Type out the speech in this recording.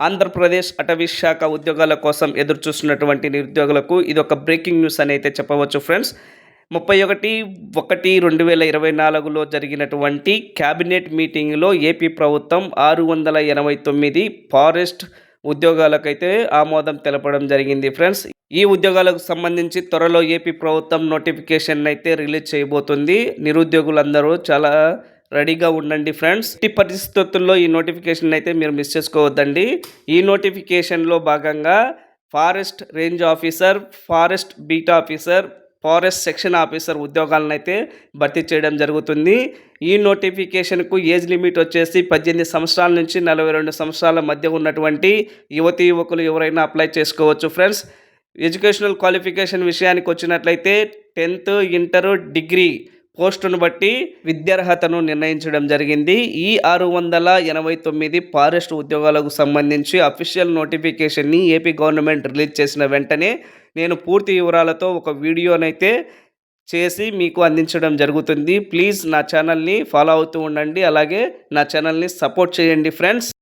ఆంధ్రప్రదేశ్ అటవీ శాఖ ఉద్యోగాల కోసం ఎదురుచూస్తున్నటువంటి నిరుద్యోగులకు ఇది ఒక బ్రేకింగ్ న్యూస్ అని అయితే చెప్పవచ్చు ఫ్రెండ్స్ ముప్పై ఒకటి ఒకటి రెండు వేల ఇరవై నాలుగులో జరిగినటువంటి క్యాబినెట్ మీటింగ్లో ఏపీ ప్రభుత్వం ఆరు వందల ఎనభై తొమ్మిది ఫారెస్ట్ ఉద్యోగాలకైతే ఆమోదం తెలపడం జరిగింది ఫ్రెండ్స్ ఈ ఉద్యోగాలకు సంబంధించి త్వరలో ఏపీ ప్రభుత్వం నోటిఫికేషన్ అయితే రిలీజ్ చేయబోతుంది. నిరుద్యోగులందరూ చాలా రెడీగా ఉండండి ఫ్రెండ్స్. ఈ పరిస్థితుల్లో ఈ నోటిఫికేషన్ అయితే మీరు మిస్ చేసుకోవద్దండి. ఈ నోటిఫికేషన్లో భాగంగా forest range officer forest beat officer forest section officer ఉద్యోగాలను అయితే భర్తీ చేయడం జరుగుతుంది. ఈ నోటిఫికేషన్కు ఏజ్ లిమిట్ వచ్చేసి పద్దెనిమిది సంవత్సరాల నుంచి నలభై రెండు సంవత్సరాల మధ్య ఉన్నటువంటి యువతి యువకులు ఎవరైనా అప్లై చేసుకోవచ్చు ఫ్రెండ్స్. ఎడ్యుకేషనల్ క్వాలిఫికేషన్ విషయానికి వచ్చినట్లయితే టెన్త్ ఇంటర్ డిగ్రీ పోస్టును బట్టి విద్యార్హతను నిర్ణయించడం జరిగింది. ఈ ఆరు వందల ఎనభై తొమ్మిది ఫారెస్ట్ ఉద్యోగాలకు సంబంధించి అఫీషియల్ నోటిఫికేషన్ని ఏపీ గవర్నమెంట్ రిలీజ్ చేసిన వెంటనే నేను పూర్తి వివరాలతో ఒక వీడియోనైతే చేసి మీకు అందించడం జరుగుతుంది. ప్లీజ్ నా ఛానల్ని ఫాలో అవుతూ ఉండండి. అలాగే నా ఛానల్ని సపోర్ట్ చేయండి ఫ్రెండ్స్.